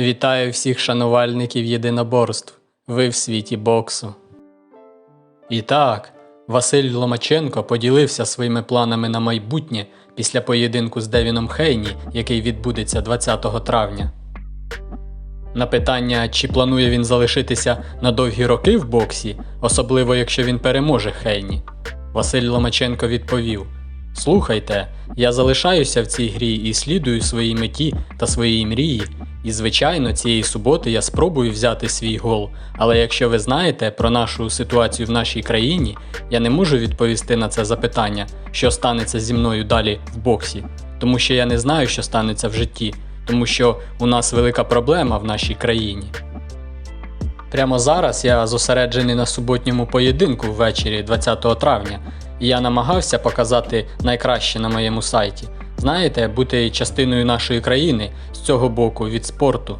Вітаю всіх шанувальників єдиноборств. Ви в світі боксу. І так, Василь Ломаченко поділився своїми планами на майбутнє після поєдинку з Девіном Хейні, який відбудеться 20 травня. На питання, чи планує він залишитися на довгі роки в боксі, особливо якщо він переможе Хейні, Василь Ломаченко відповів: Слухайте, я залишаюся в цій грі і слідую своїй меті та своїй мрії. І, звичайно, цієї суботи я спробую взяти свій гол. Але якщо ви знаєте про нашу ситуацію в нашій країні, я не можу відповісти на це запитання, що станеться зі мною далі в боксі, тому що я не знаю, що станеться в житті, тому що у нас велика проблема в нашій країні. Прямо зараз я зосереджений на суботньому поєдинку ввечері 20 травня, і я намагався показати найкраще на моєму сайті. Знаєте, бути частиною нашої країни з цього боку від спорту.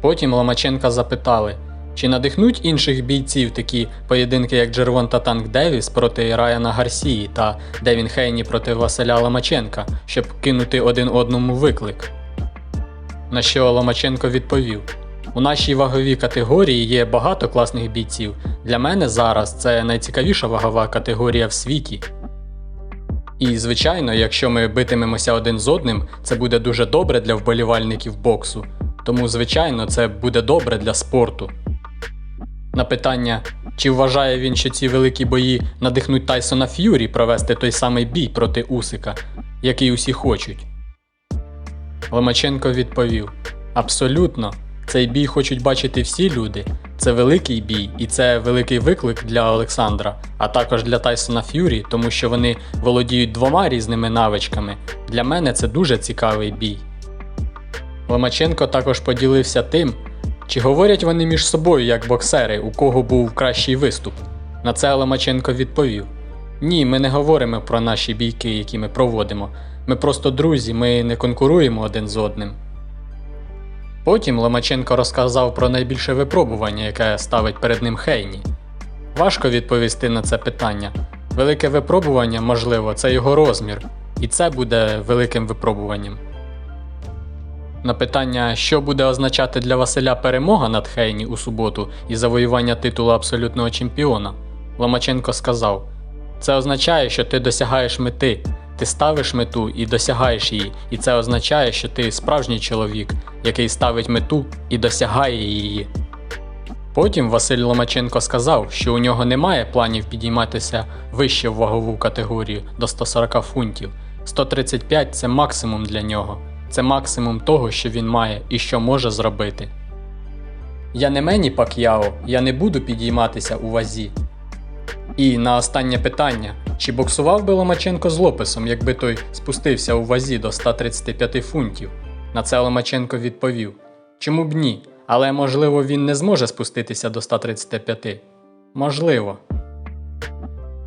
Потім Ломаченка запитали, чи надихнуть інших бійців такі поєдинки, як Джервонта Танк Девіс проти Райана Гарсії та Девін Хейні проти Василя Ломаченка, щоб кинути один одному виклик. На що Ломаченко відповів: У нашій ваговій категорії є багато класних бійців. Для мене зараз це найцікавіша вагова категорія в світі. І, звичайно, якщо ми битимемося один з одним, це буде дуже добре для вболівальників боксу. Тому, звичайно, це буде добре для спорту. На питання, чи вважає він, що ці великі бої надихнуть Тайсона Ф'юрі провести той самий бій проти Усика, який усі хочуть. Ломаченко відповів: Абсолютно, цей бій хочуть бачити всі люди. Це великий бій, і це великий виклик для Олександра, а також для Тайсона Ф'юрі, тому що вони володіють двома різними навичками. Для мене це дуже цікавий бій. Ломаченко також поділився тим, чи говорять вони між собою як боксери, у кого був кращий виступ. На це Ломаченко відповів: Ні, ми не говоримо про наші бійки, які ми проводимо. Ми просто друзі, ми не конкуруємо один з одним. Потім Ломаченко розказав про найбільше випробування, яке ставить перед ним Хейні. Важко відповісти на це питання. Велике випробування, можливо, це його розмір, і це буде великим випробуванням. На питання, що буде означати для Василя перемога над Хейні у суботу і завоювання титулу абсолютного чемпіона, Ломаченко сказав: Це означає, що ти досягаєш мети, ти ставиш мету і досягаєш її, і це означає, що ти справжній чоловік, який ставить мету і досягає її. Потім Василь Ломаченко сказав, що у нього немає планів підійматися вище в вагову категорію до 140 фунтів. 135 це максимум для нього, це максимум того, що він має і що може зробити. Я не Мені Пак'яо, я не буду підійматися у вазі. І на останнє питання: чи боксував би Ломаченко з Лопесом, якби той спустився у вазі до 135 фунтів? На це Ломаченко відповів: Чому б ні? Але можливо він не зможе спуститися до 135. Можливо.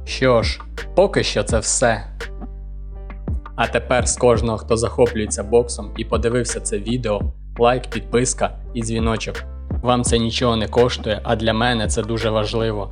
Що ж, поки що це все. А тепер з кожного, хто захоплюється боксом і подивився це відео, лайк, підписка і дзвіночок. Вам це нічого не коштує, а для мене це дуже важливо.